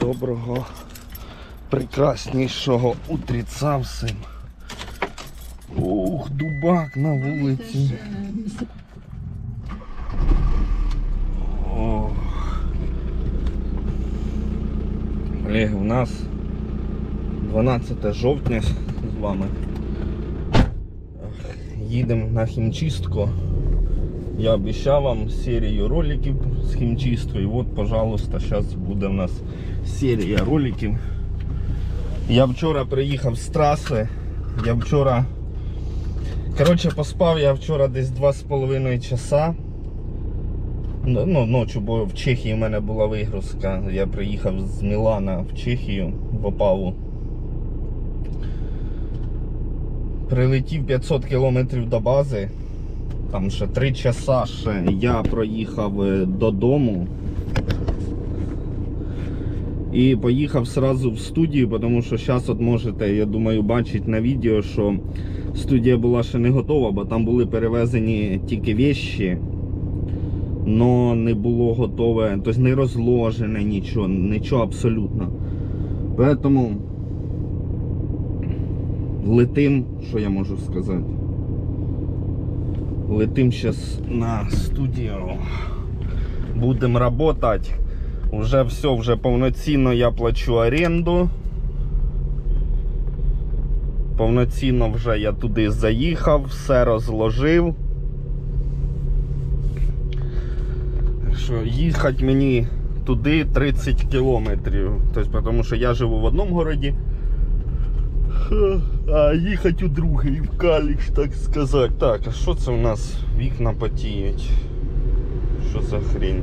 Доброго, прекраснішого утріця всім. Ух, дубак на вулиці. Ох. Колеги, у нас 12 жовтня з вами. Їдемо на хімчистку. Я обіцяв вам серію роликів з хімчисткою. І от, пожалуйста, зараз буде в нас серія роликів. Я вчора приїхав з траси. Я вчора. Коротше, поспав я вчора десь 2,5 часа. Ну, ну, ночі, бо в Чехії в мене була вигрузка. Я приїхав з Мілана в Чехію в Опаву. Прилетів 500 кілометрів до бази. Там ще 3 часа ще я проїхав е, додому. І поїхав сразу в студію, тому що зараз от можете, я думаю, бачити на відео, що студія була ще не готова, бо там були перевезені тільки вещі, но не було готове, тобто не розложене нічого, нічого абсолютно. Поэтому летим, що я можу сказати. Летим зараз на студію. Будемо працювати. Уже все, вже повноцінно я плачу оренду. Повноцінно вже я туди заїхав, все розложив. Що їхати мені туди 30 кілометрів. Тобто, тому що я живу в одному городі, а їхати у другий, в Каліш, так сказати. Так, а що це у нас? Вікна потіють. Що за хрінь?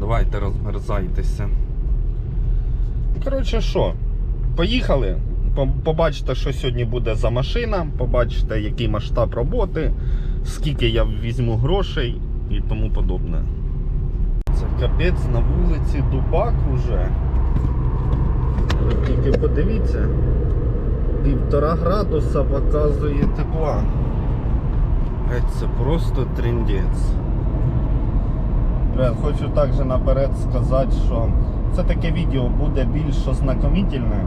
Давайте розмерзайтеся. Коротше, що? Поїхали. Побачите, що сьогодні буде за машина, побачите, який масштаб роботи, скільки я візьму грошей і тому подобне. Це капець на вулиці Дубак уже. Тільки подивіться, півтора градуса показує тепла. Це просто трендець. Ребят, хочу також наперед сказати, що це таке відео буде більш ознакомительне,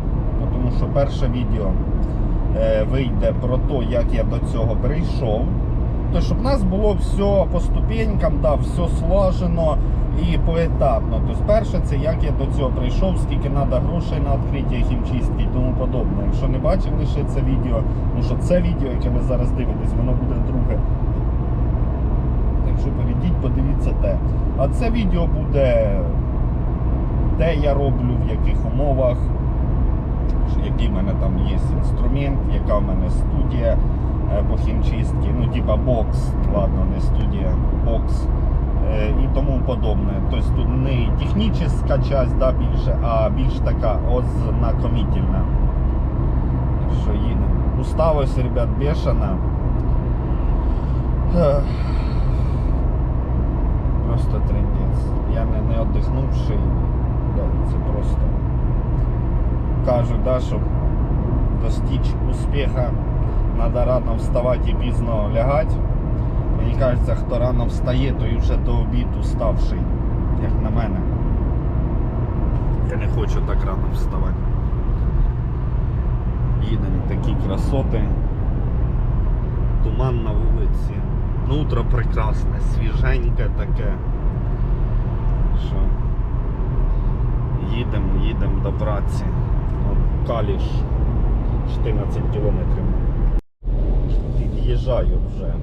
тому що перше відео е, вийде про те, як я до цього прийшов. То, щоб в нас було все по ступенькам, да, все слажено і поетапно. Тобто, перше, це як я до цього прийшов, скільки треба грошей на відкриття хімчистки і тому подобне. Якщо не бачили ще це відео, ну що це відео, яке ви зараз дивитесь, воно буде друге. Якщо перейдіть, подивіться те. А це відео буде, де я роблю, в яких умовах, який в мене там є інструмент, яка в мене студія е, по хімчистці, ну типа бокс, ладно, не студія, бокс е, і тому подобне. Тобто тут не технічна часть да, більше, а більш така ознакомительна. Так Що їдемо. Усталость, ребят, бешена. Просто трендець. Я не, не отдихнувший. Да, це просто кажуть, да, щоб достичь успіха, треба рано вставати і пізно лягати. Мені кажеться, хто рано встає, той вже до обіду уставший, як на мене. Я не хочу так рано вставати. Їдемо такі красоти. Туман на вулиці. Ну, утро прекрасне, свіженьке таке. Що їдемо, їдемо до праці. От Каліш 14 кілометрів. Під'їжджаю вже.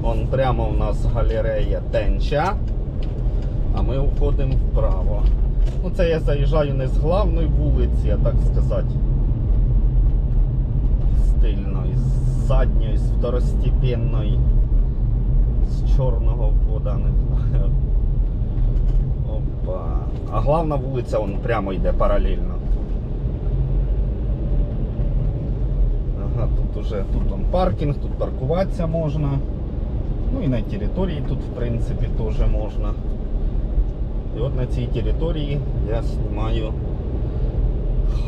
Вон прямо у нас галерея Тенча, а ми уходимо вправо. Ну це я заїжджаю не з главної вулиці, а так сказати. Стильної, з задньої, з второстепенної з чорного входа, не. Опа. А главна вулиця вон прямо йде паралельно. Ага, тут уже тут он паркінг, тут паркуватися можна. Ну і на території тут в принципі теж можна. І от на цій території я знімаю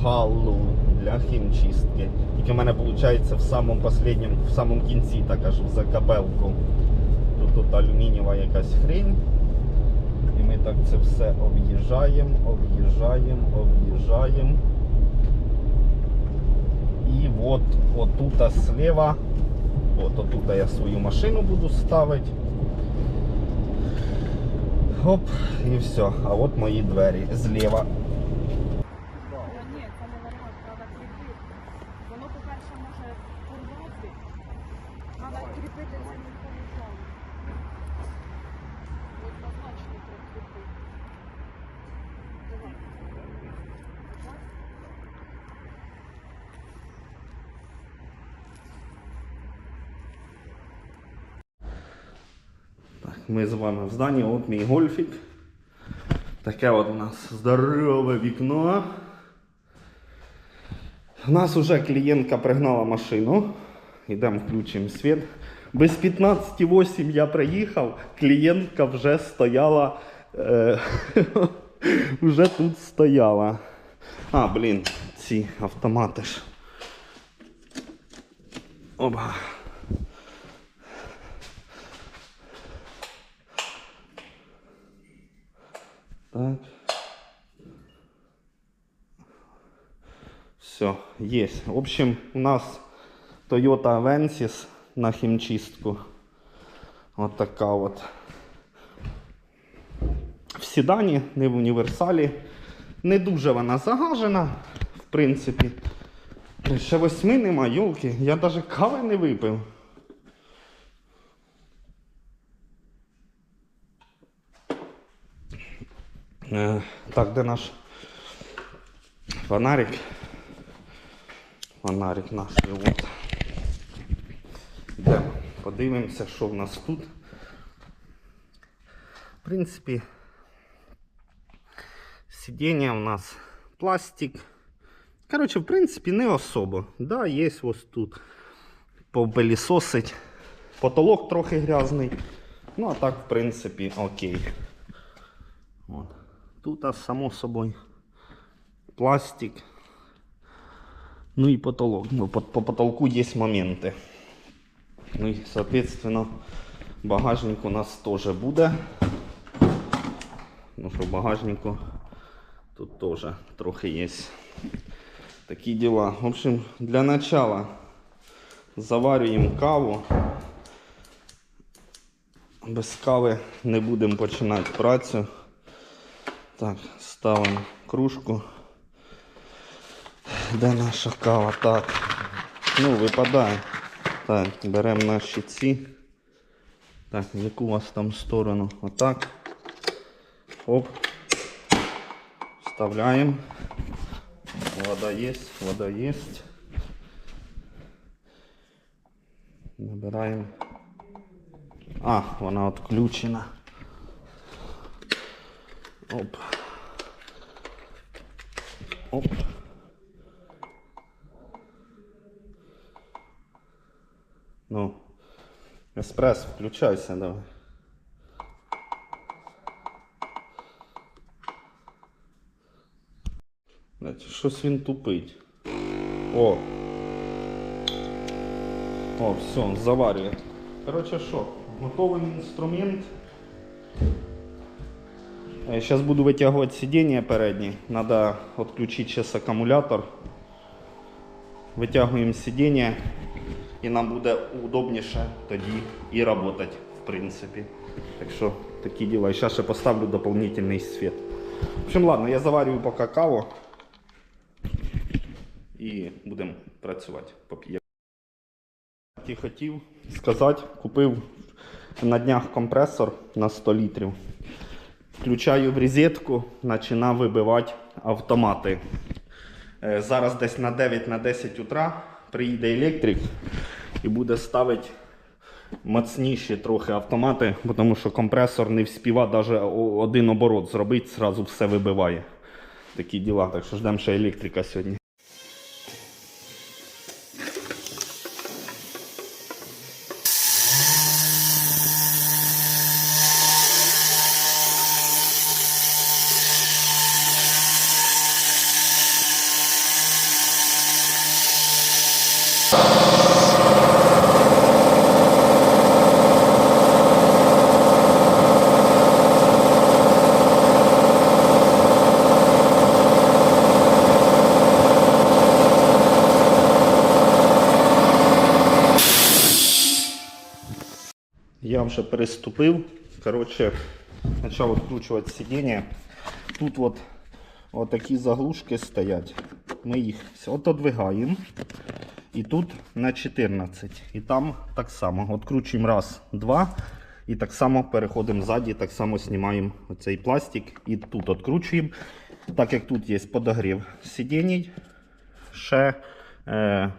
халу для хімчистки. Тільки в мене виходить в самому последньому, в самому кінці, так аж в закапелку. Тут, тут алюмінієва якась хрень. І ми Так, це все об'їжджаємо, об'їжджаємо, об'їжджаємо. І от отут слева, от отут я свою машину буду ставити. Оп, і все. А от мої двері зліва. Та ні, це не варіант, треба кріпити. Воно, по-перше, може порвати. Треба кріпити за ним полежало. Однозначно треба кріпити. Давай. Давай. Так, ми з вами в зданні, от мій гольфік. Таке от у нас здорове вікно. У нас вже клієнтка пригнала машину. Йдемо включимо світ. Без 15.8 я приїхав, клієнтка вже стояла. Е, вже тут стояла. А, блін, ці автомати ж. Оба. Так. Все, есть. В общем, у нас Toyota Avensis на хімчистку. Вот така от. В седані, не в універсалі. Не дуже вона загажена, в принципі. Ще восьми нема, йолки. Я навіть кави не випив. Так, де наш фонарик? Фонарик наш. От. Йдемо, подивимося, що в нас тут. В принципі, сидіння у нас пластик. Коротше, в принципі, не особо. Да, є ось тут попилісосить. Потолок трохи грязний. Ну, а так, в принципі, окей. Тут, само собою, пластик. Ну и потолок. Ну, по, по потолку есть моменты. Ну и, соответственно, багажник у нас тоже буде. Ну в багажнику тут тоже трохи есть такие дела. В общем, для начала заварюємо каву. Без кави не будемо починати працю. Так, ставимо кружку. Де наша кава? Так. Ну, випадає. Так, беремо наші ці. Так, в яку у вас там сторону? Отак. Оп. Вставляємо. Вода є, вода є. Набираємо. А, вона відключена. Оп. Оп. Ну. Еспрес, включайся, давай. Щось він тупить. О. О, все, заварює. Коротше, що, готовий інструмент. Сейчас буду вытягивать сиденье переднее. Надо отключить сейчас аккумулятор. Витягуємо сидіння і нам буде удобніше тоді і працювати, в принципі. Так що такі діла. І зараз ще поставлю дополнительний світ. В общем, ладно, я заварюю поки каву і будемо працювати. Поп'ємо. Хотів сказати, купив на днях компресор на 100 літрів. Включаю в розетку, починав вибивати автомати. Е, Зараз десь на 9 на 10 утра приїде електрик і буде ставити мацніші трохи автомати, тому що компресор не вспіва навіть один оборот зробити, зразу все вибиває. Такі діла. Так що ждемо ще електрика сьогодні. Вже переступив. Коротше, почав відкручувати сидіння. Тут от, от такі заглушки стоять. Ми їх от одвигаємо. І тут на 14. І там так само. Откручуємо раз, два. І так само переходимо ззаді, так само знімаємо оцей пластик і тут відкручуємо. Так як тут є подогрів сидінь, ще е,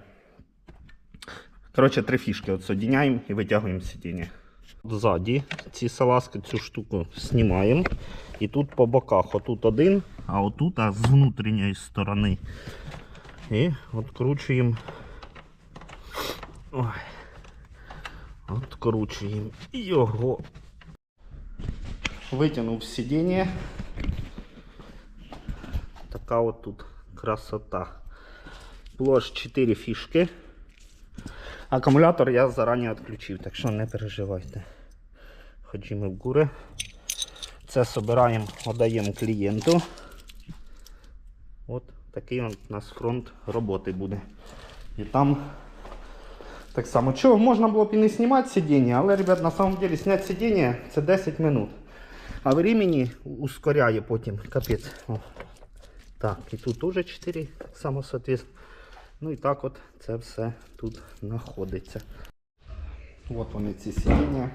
коротше, три фішки відсоединяємо і витягуємо сидіння. Ззаді ці салазки, цю штуку знімаємо. І тут по боках, отут один, а отут а з внутрішньої сторони. І відкручуємо. Ой. Откручуємо його. Витягнув сидіння. Така от тут красота. Ж 4 фішки. Акумулятор я зарані відключив, так що не переживайте. Ходімо в гури. Це збираємо, віддаємо клієнту. От такий у нас фронт роботи буде. І там так само. Чого, можна було б і не знімати сидіння, але, ребят, на самом деле зняти сидіння це 10 минут. А времени ускоряє потім. Капець. О. Так, і тут теж 4, так. Ну і так от це все тут знаходиться. От вони ці сидіння.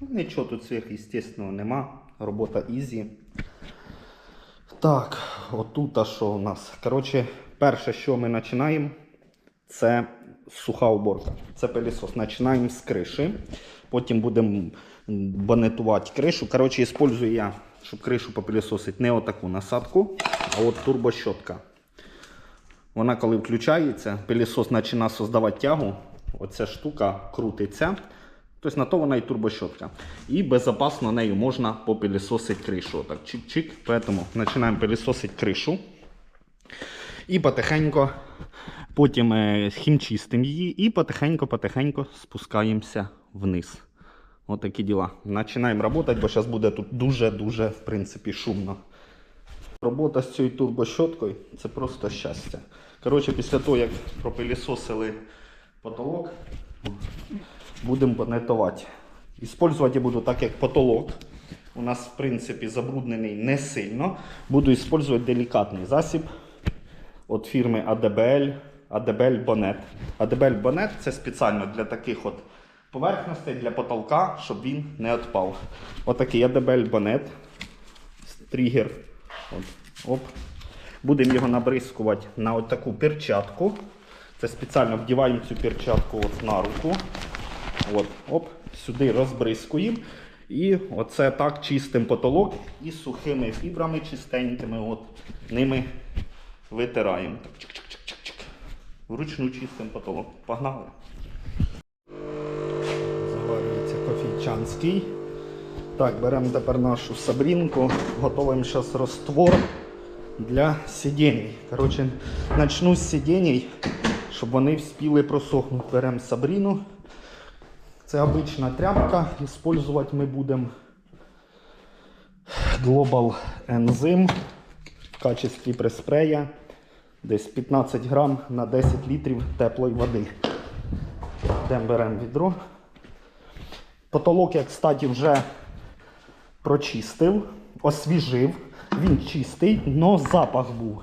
Нічого тут сверхъестественного нема. Робота ізі. Так, отут а що у нас? Коротше, перше, що ми починаємо, це суха уборка. Це пилісос. Починаємо з криші. Потім будемо банетувати кришу. Коротше, использую я, щоб кришу попилісосити, не отаку насадку, а от турбощотка. Вона коли включається, пилісос починає создавати тягу. Оця штука крутиться. Тобто на то вона і турбощотка. І безпечно нею можна попилісосити кришу. Так, чик-чик. Поэтому починаємо пилісосити кришу. І потихеньку потім е, хімчистимо її і потихеньку-потихеньку спускаємося вниз. Ось такі діла. Починаємо працювати, бо зараз буде тут дуже-дуже в принципі шумно. Робота з цією турбощоткою це просто щастя. Коротше, після того, як пропилісосили потолок, будемо понетувати. Іспользувати я буду так, як потолок. У нас, в принципі, забруднений не сильно. Буду використовувати делікатний засіб від фірми ADBL, ADBL Bonnet. ADBL Bonnet це спеціально для таких от поверхностей, для потолка, щоб він не відпав. Отакий ADBL Bonnet. Тригер. От. Оп. Будемо його набризкувати на от таку перчатку. Це спеціально вдіваємо цю перчатку от на руку. От, оп, сюди розбризкуємо. І оце так чистим потолок і сухими фібрами чистенькими. От, ними витираємо. Так, чик-чик-чик-чик. Вручну чистим потолок. Погнали. Заварюється кофійчанський. Так, беремо тепер нашу сабрінку, готуємо зараз раствор для сидінь. Коротше, почну з сидінь, щоб вони вспіли просохнути. Беремо сабріну. Це обична тряпка. Использувати ми будемо Global Enzyme в качестві преспрея. Десь 15 грам на 10 літрів теплої води. Йдемо беремо відро. Потолок я, кстати, вже прочистив, освіжив. Він чистий, але запах був.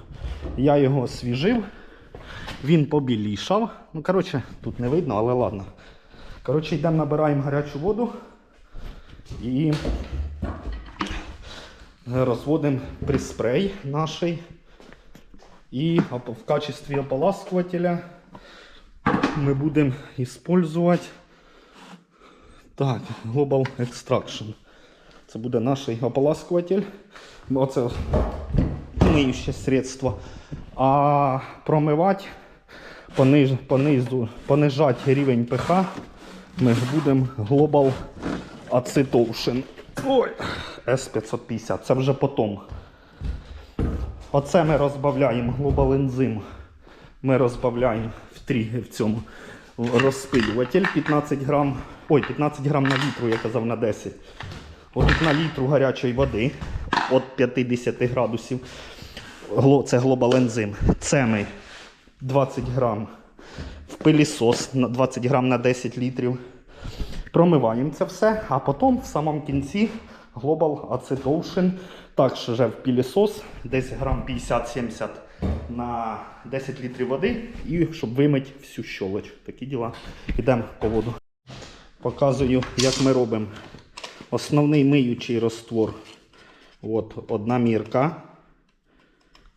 Я його освіжив, він побілішав. Ну, коротше, тут не видно, але ладно. Коротше, йдемо, набираємо гарячу воду і розводимо приспрей наш. І в качестві ополаскувателя ми будемо використовувати так, Global Extraction. Це буде наш ополаскуватель. Оце миюче средство. А промивати, пониж, понизу, понижати рівень pH ми будемо Global Acetotion. Ой, S550. Це вже потім. Оце ми розбавляємо Global Enzyme. Ми розбавляємо в тригер в цьому розпилюватель 15 грам. Ой, 15 грам на літру, я казав на 10. От на літру гарячої води від 50 градусів. Це Global Enzyme. Це ми 20 грам в пилісос 20 грам на 10 літрів. Промиваємо це все, а потім в самому кінці Global Acetylation також вже в пілісос, десь грам 50-70 на 10 літрів води, і щоб вимити всю щолоч. Такі діла. Йдемо по воду. Показую, як ми робимо. Основний миючий розтвор. От одна мірка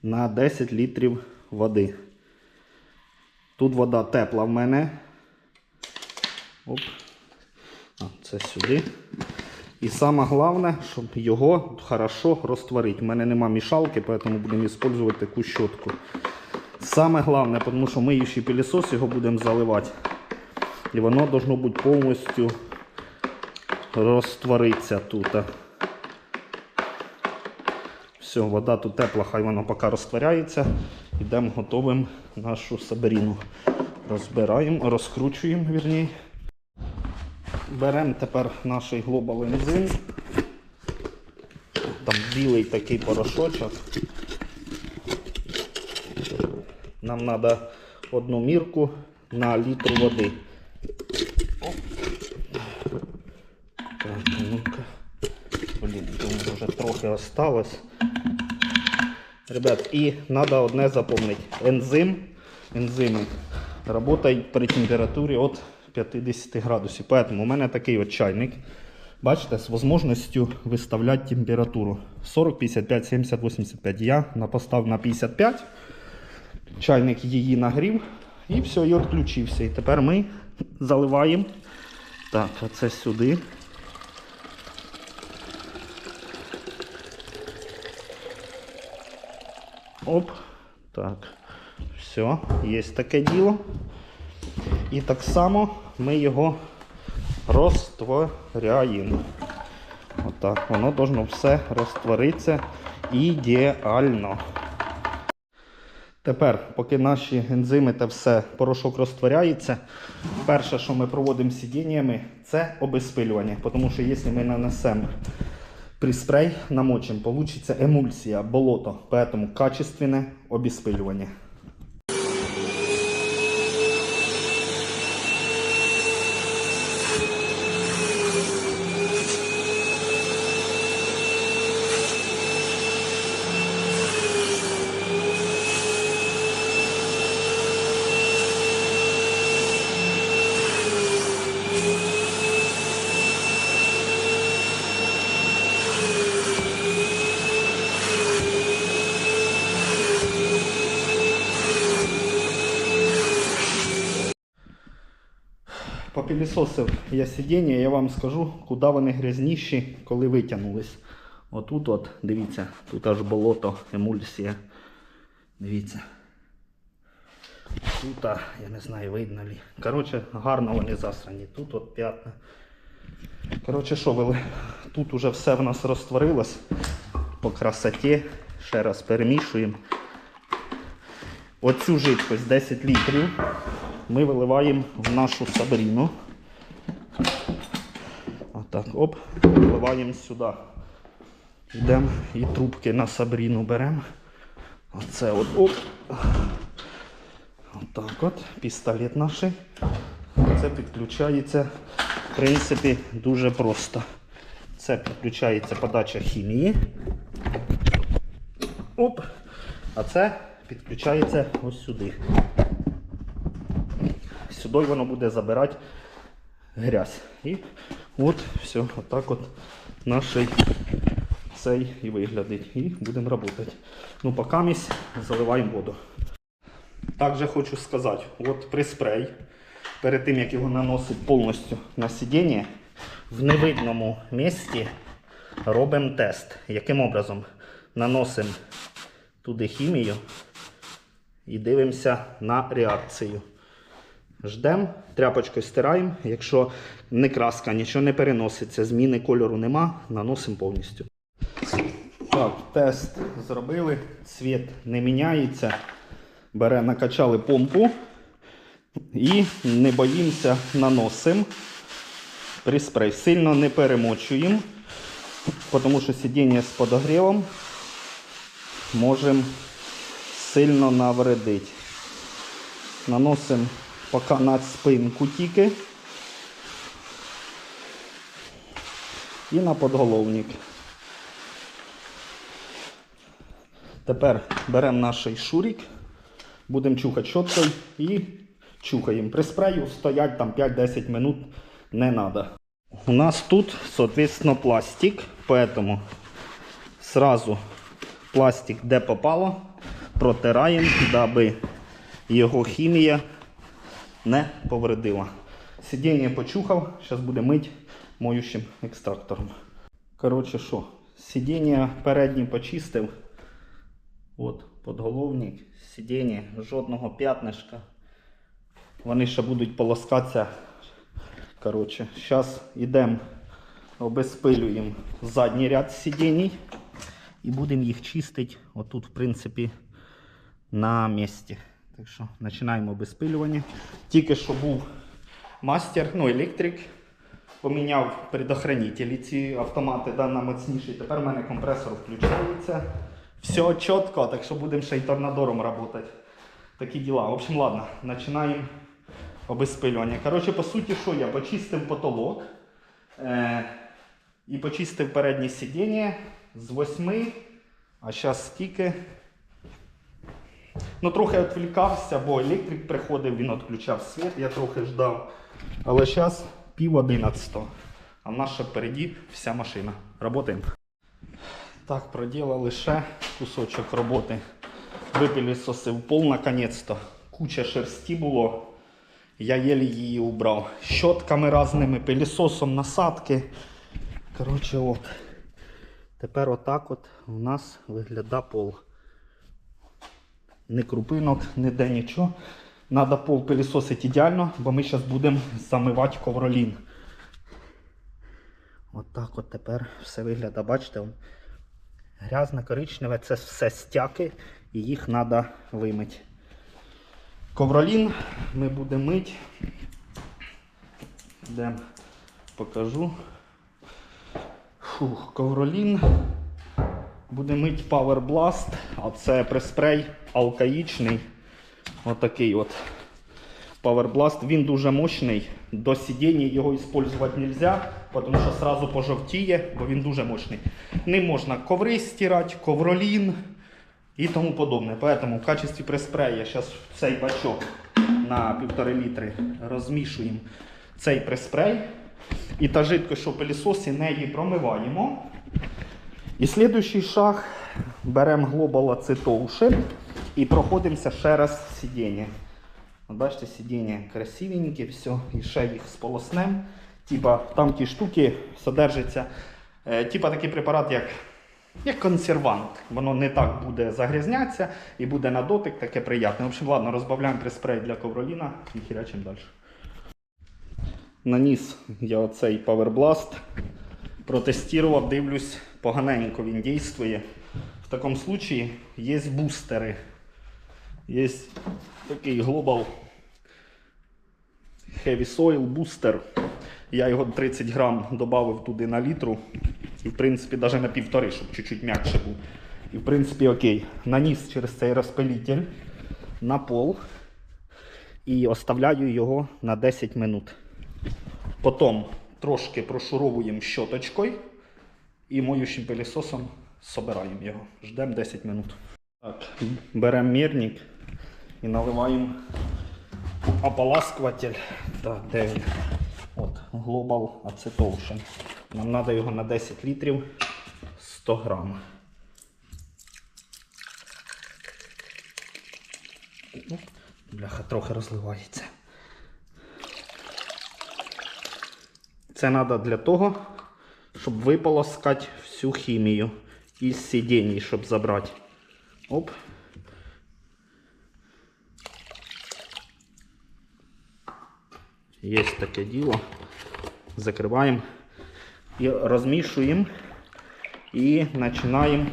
на 10 літрів води. Тут вода тепла в мене. Оп. А, це сюди. І саме головне, щоб його хорошо розтворити. У мене нема мішалки, тому будемо використовувати таку щотку. Саме головне, тому що миючий пилісос його будемо заливати. І воно должно бути повністю розтворитися тут. Все, вода тут тепла, хай воно поки розтворяється. Йдемо готовимо нашу саберіну. Розбираємо, розкручуємо, вірні. Беремо тепер наш глобал ензим. Там білий такий порошочок. Нам треба одну мірку на літр води. Так, ну-ка. Блін, думаю, вже трохи осталось. Ребят, і треба одне запомнити. Ензим, ензими працюють при температурі від 50 градусів. Поэтому у мене такий от чайник. Бачите, з можливістю виставляти температуру 40, 55, 70, 85. Я на- поставив на 55. Чайник її нагрів і все, і відключився. І тепер ми заливаємо. Так, оце сюди. Оп. Так. Все, є таке діло. І так само ми його розтворяємо. Отак, воно должно все розтворитися ідеально. Тепер, поки наші ензими та все, порошок розтворяється, перше, що ми проводимо сидіннями, це обезпилювання. Тому що якщо ми нанесемо при спрей, намочимо, получиться емульсія, болото. Поэтому качественне обезпилювання. Попілісосив я сидіння, я вам скажу, куди вони грязніші, коли витягнулись. Отут, от, дивіться, тут аж болото, емульсія. Дивіться. Тут, я не знаю, видно ли. Коротше, гарно вони засрані. Тут от п'ятна. Коротше, що вели? Тут уже все в нас розтворилось по красоті. Ще раз перемішуємо. Оцю жидкость 10 літрів ми виливаємо в нашу сабріну. Отак, оп, виливаємо сюди. Йдемо і трубки на сабріну беремо. Оце от оп. Отак от, пістолет наш. Це підключається, в принципі, дуже просто. Це підключається подача хімії. Оп. А це підключається ось сюди. Сюди воно буде забирати грязь. І от все, отак от наш цей і виглядить. І будемо працювати. Ну, поки ми заливаємо воду. Також хочу сказати, от при спрей, перед тим як його наносити повністю на сидіння, в невидному місці робимо тест. Яким образом? Наносимо туди хімію і дивимося на реакцію. Ждемо, тряпочкою стираємо. Якщо не краска, нічого не переноситься, зміни кольору нема, наносимо повністю. Так, тест зробили, цвіт не міняється. Бере, накачали помпу і не боїмося наносимо. При спрей сильно не перемочуємо, тому що сидіння з подогрівом можемо сильно навредити. Наносимо поки на спинку тільки. і на подголовник. Тепер беремо наш шурик, будемо чухати щоткою і чухаємо. При спрею стоять там 5-10 минут не треба. У нас тут, соответственно, пластик, поэтому сразу пластик де попало, протираємо, даби його хімія не повредила. Сидіння почухав, зараз буде мить моющим екстрактором. Коротше, що, сидіння переднє почистив. От, подголовник, сидіння, жодного п'ятнишка. Вони ще будуть полоскатися. Коротше, зараз йдемо, обезпилюємо задній ряд сидінь і будемо їх чистити. Отут, в принципі, на місці. Так що починаємо обезпилювання. Тільки що був мастер, ну, електрик, поміняв предохранителі ці автомати да, на моцніші. Тепер в мене компресор включається. Все чітко, так що будемо ще й торнадором працювати. Такі діла. В общем, ладно, починаємо обезпилювання. Коротше, по суті, що я почистив потолок е- і почистив переднє сидіння з 8, а зараз скільки. Ну, трохи відвлікався, бо електрик приходив, він відключав світ, я трохи ждав. Але зараз пів одинадцятого. А в нас ще впереді вся машина. Работаємо. Так, проділали ще кусочок роботи. Випилісосив пол наконець-то. Куча шерсті було. Я єлі її убрав. Щотками різними, пилісосом насадки. Коротше, от. Тепер отак от у нас виглядає пол. Ні крупинок, ніде нічого. Надо пол пилісосити ідеально, бо ми зараз будемо замивати ковролін. Отак от тепер все виглядає. Бачите? Грязне коричневе це все стяки і їх треба вимити. Ковролін ми будемо мити. Йдемо, покажу. Фух, ковролін. Буде мить Power Blast, а це приспрей алкаїчний. Отакий от Power Blast. Він дуже мощний. До сидіння його використовувати не можна, тому що одразу пожовтіє, бо він дуже мощний. Ним можна коври стирати, ковролін і тому подобне. Поэтому в качестві приспрея зараз цей бачок на 1,5 літри розмішуємо цей приспрей. І та жидкость, що пилісосі, неї промиваємо. І слідуючий шаг беремо Global Acetous і проходимося ще раз сидіння. Бачите, сидіння красивеньке, все, і ще їх сполоснем. Типа там ті штуки содержаться, е, типа такий препарат, як, як консервант. Воно не так буде загрязнятися і буде на дотик таке приємне. В общем, ладно, розбавляємо приспрей для ковроліна і хірячимо далі. Наніс я оцей Power Blast. Протестував, дивлюсь, поганенько він дійствує. В такому случаї є бустери. Є такий Global Heavy Soil Booster. Я його 30 грам додав туди на літру. І в принципі навіть на півтори, щоб чуть-чуть м'якше був. І в принципі окей. Наніс через цей розпилитель на пол і оставляю його на 10 минут. Потім трошки прошуровуємо щоточкою і моющим пилісосом собираємо його. Ждемо 10 минут. Так, беремо мірник і наливаємо ополаскуватель. Так, де він? От, Global Acetous. Нам треба його на 10 літрів 100 грам. Ну, Бляха, трохи розливається. Це треба для того, щоб виполоскати всю хімію із сидінь, щоб забрати. Оп. Є таке діло. Закриваємо і розмішуємо і починаємо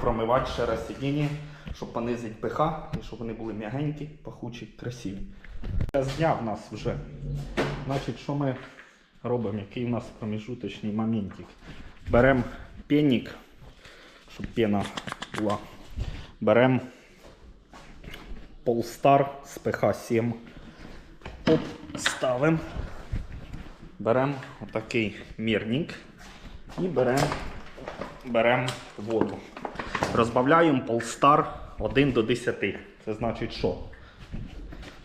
промивати ще раз сидіння, щоб понизити пH і щоб вони були м'ягенькі, пахучі, красиві. Час дня в нас вже. Значить, що ми робимо? Який у нас проміжуточний моментик? Беремо пенник, щоб пена була. Беремо Polestar з pH 7. Оп, ставимо. Беремо отакий мірник. І беремо берем воду. Розбавляємо Polestar 1 до 10. Це значить що?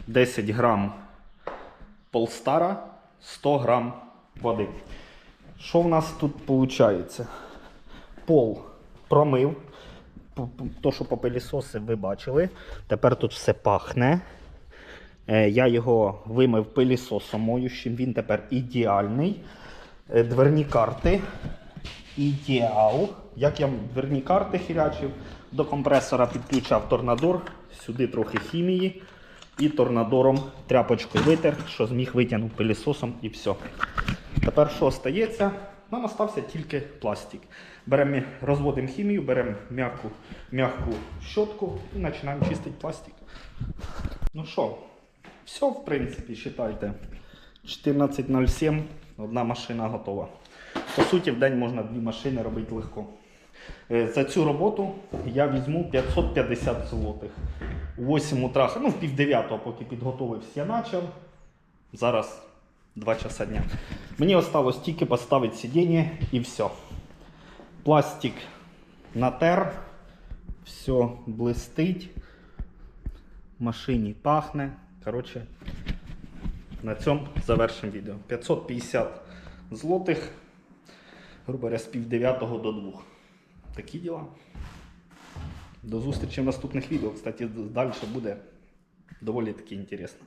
10 грам Polestar, 100 грам води. Що в нас тут виходить? Пол промив. То, що по пилісоси ви бачили. Тепер тут все пахне. Е, Я його вимив пилісосом моющим, він тепер ідеальний. Е, Дверні карти. Ідеал. Як я дверні карти хірячив, до компресора підключав торнадор, сюди трохи хімії і торнадором тряпочкою витер, що зміг витягнув пилісосом і все. Тепер що стається? Нам остався тільки пластик. Беремо, розводимо хімію, беремо м'яку, м'яку щотку і починаємо чистити пластик. Ну що, все, в принципі, вважайте. 14.07, одна машина готова. По суті, в день можна дві машини робити легко. Е, За цю роботу я візьму 550 злотих. У 8 утра, ну в пів поки підготовився, я почав. Зараз 2 часа дня. Мені осталось тільки поставити сидіння і все. Пластик натер, все блистить, машині пахне. Коротше, на цьому завершимо відео. 550 злотих, грубо говоря, з пів до двох. Такі діла. До зустрічі в наступних відео. Кстати, далі буде доволі таки інтересно.